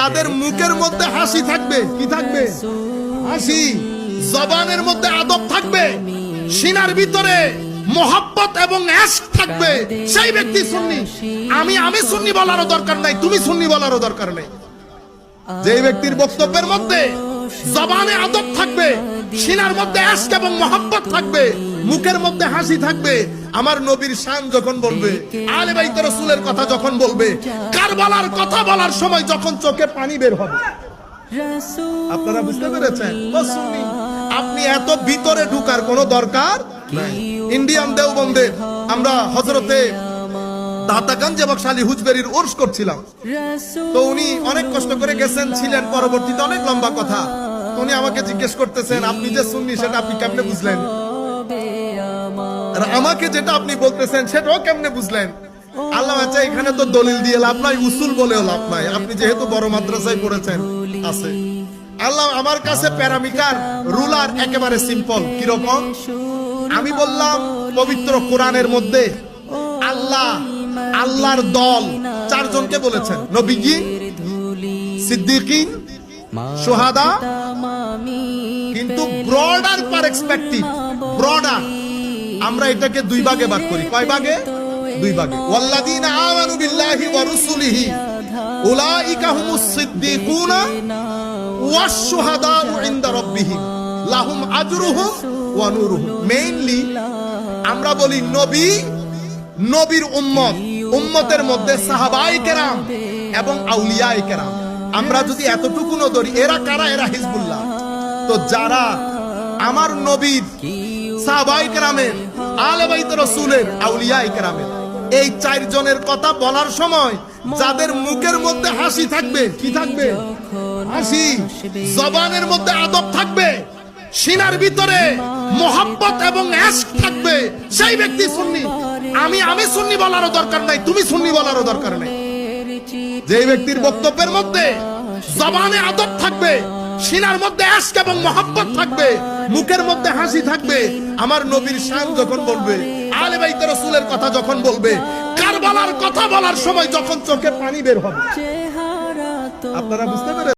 যাদের মুখের মধ্যে হাসি থাকবে, কি থাকবে? হাসি। জবানের মধ্যে আদব থাকবে। সিনার ভিতরে মোহাব্বত এবং এশক থাকবে। সেই ব্যক্তি সুন্নি। আমি আমি সুন্নি বলারও দরকার নাই, তুমি সুন্নি বলারও দরকার নেই। যে ব্যক্তির বক্তব্যের মধ্যে জবানে আদব থাকবে সিনার মধ্যে এশক এবং মোহাব্বত থাকবে, মুখের মধ্যে হাসি থাকবে, আমার নবীর শান যখন বলবে, আলে বাইত রাসূলের কথা যখন বলবে, কারবালার কথা বলার সময় যখন চোখে পানি বের হবে। আপনারা বুঝতে পেরেছেন? আপনি এত ভিতরে ঢুকার কোনো দরকার ইন্ডিয়ান দেওবন্দে আমরা হজরতে দাতাগঞ্জ এবং শালি হুজবেরির ওর্স করছিলাম। তো উনি অনেক কষ্ট করে গেছেন, ছিলেন পরবর্তীতে অনেক লম্বা কথা। উনি আমাকে জিজ্ঞেস করতেছেন, আপনি যে শুননি সেটা আপনি কেমনে বুঝলেন? আর আমাকে যেটা আপনি বলতেছেন, সেটাও কেমনে বুঝলেন? আল্লাহ আচ্ছা এখানে তো দলিল দিয়ে লাভ নাই, উসুল বলেও লাভ নাই। আপনি যেহেতু বড় মাদ্রাসায় পড়েছেন, আছে। আল্লাহ আমার কাছে প্যারামিটার, রুলার একেবারে সিম্পল। কীরকম? আমি বললাম, পবিত্র কোরআনের মধ্যে আল্লাহ, আল্লাহর দল চারজনকে বলেছেন। নবীজি সিদ্দিকিন সোহাদা? কিন্তু ব্রডার পারস্পেক্টিভ ব্রডার আমরা এটাকে দুই ভাগে ভাগ করি। কয় ভাগে? দুই ভাগে। ওয়াল্লাযীনা আমানু বিল্লাহি ওয়া রাসূলিহি। উলাইকা হুমুস সিদ্দিকুনা ওয়াস শুহাদাউ ইনদা রাব্বিহিম। লাহুম আজরুহুম ওয়া নূরুহুম। মেইনলি আমরা বলি নবী নবীর উম্মত উম্মতের মধ্যে সাহাবাই কেরাম এবং আউলিয়াই কেরাম। আমরা যদি এতটুকু ধরি, এরা কারা? এরা হিজবুল্লাহ। তো যারা আমার নবীর সাহাবাই কেরামের আলে বাইত রসুলের আউলিয়াই কেরামের, এই চারজনের কথা বলার সময় যাদের মুখের মধ্যে হাসি থাকবে, কি থাকবে? হাসি। জবানের মধ্যে আদব থাকবে। সিনার ভিতরে মোহাব্বত এবং এশক থাকবে। সেই ব্যক্তি সুন্নি। আমি আমি সুন্নি বলারও দরকার নাই, তুমি সুন্নি বলারও দরকার নাই। যে ব্যক্তির বক্তব্যের মধ্যে জবানে আদব থাকবে সিনার মধ্যে আশক এবং মহাব্বত থাকবে মুখের মধ্যে হাসি থাকবে আমার নবীর শান যখন বলবে আলে বাইতে রসুলের কথা যখন বলবে কারবালার কথা বলার সময় যখন চোখে পানি বের হবে। আপনারা বুঝতে পেরেছেন?